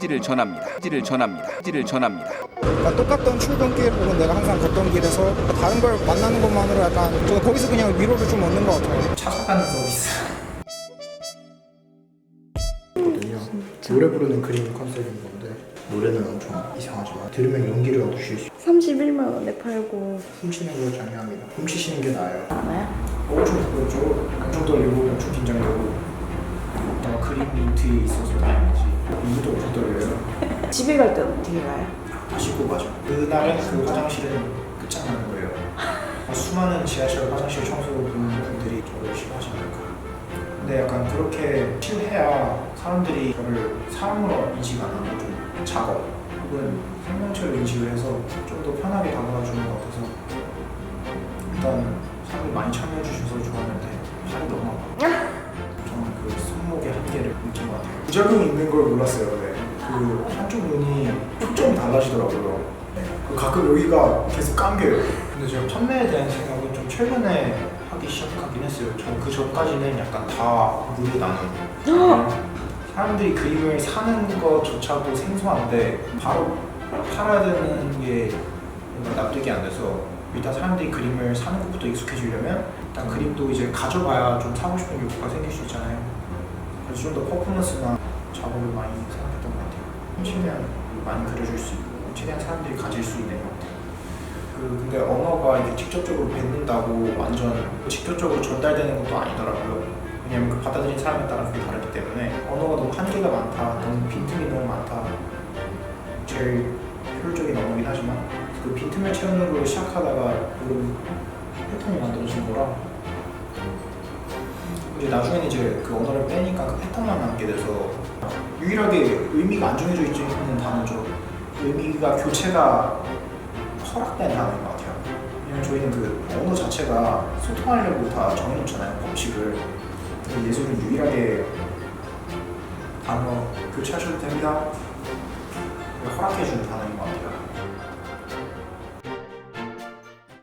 지를 전합니다. 지를 전합니다. 지를 전합니다. 그러니까 똑같던 출근길 혹은 내가 항상 걷던 길에서 다른 걸 만나는 것만으로 약간 저 거기서 그냥 위로를 좀 얻는 것 같아요. 찾아가는 서비스. 거든요. 노래 부르는 그림 컨셉인 건데 노래는 엄청 이상하지만 들으면 용기를 얻으실 수 있어요. 31만 원에 팔고 훔치는 걸 장려합니다. 훔치시는 게 나아요. 않아요? 엄청 부끄럽죠. 엄청 떨리고 엄청 긴장되고 어, 그림이 뒤에 있어서 엄청 떨려요. 집에 갈 때는 어떻게 가요? 다 씻고 가죠. 그날은 그 화장실은 끝장나는 거예요. 수많은 지하철 화장실 청소 분들이 저를 싫어하지 않을까. 근데 약간 그렇게 칠해야 사람들이 저를 사람으로 인식 안 하고 좀 작업 혹은 생명체로 인식을 해서 좀 더 편하게 다가와 주는 것 같아서 일단 사람들이 많이 참여해 주셔서 좋았는데 팔이 너무 아파. 부작용이 있는 걸 몰랐어요. 네. 그 한쪽 눈이 초점이 달라지더라고요. 그 가끔 여기가 계속 감겨요. 근데 제가 판매에 대한 생각은 좀 최근에 하기 시작하긴 했어요. 저그 전까지는 약간 다 물이 나는. 사람들이 그림을 사는 것조차도 생소한데 바로 팔아야 되는 게 뭔가 납득이 안 돼서 일단 사람들이 그림을 사는 것부터 익숙해지려면 일단 그림도 이제 가져봐야 좀 사고 싶은 욕구가 생길 수 있잖아요. 그래서 좀 더 퍼포먼스나 작업을 많이 생각했던 것 같아요. 최대한 많이 그려줄 수 있고 최대한 사람들이 가질 수 있는 그 근데 언어가 이게 직접적으로 뱉는다고 완전 직접적으로 전달되는 것도 아니더라고요. 왜냐면 그 받아들인 사람에 따라 그게 다르기 때문에 언어가 너무 한계가 많다, 너무 빈틈이 너무 많다. 제일 효율적인 언어긴 하지만 그 빈틈을 채우는 걸로 시작하다가 그 패턴이 만들어진 거라 이제 나중에는 이제 그 언어를 빼니까 그 패턴만 남게 돼서 유일하게 의미가 안 정해져 있는 단어죠. 의미가 교체가 허락된 단어인 것 같아요. 왜냐면 저희는 그 언어 자체가 소통하려고 다 정해놓잖아요 법칙을. 예술은 유일하게 단어 교체하셔도 됩니다. 허락해주는 단어인 것 같아요.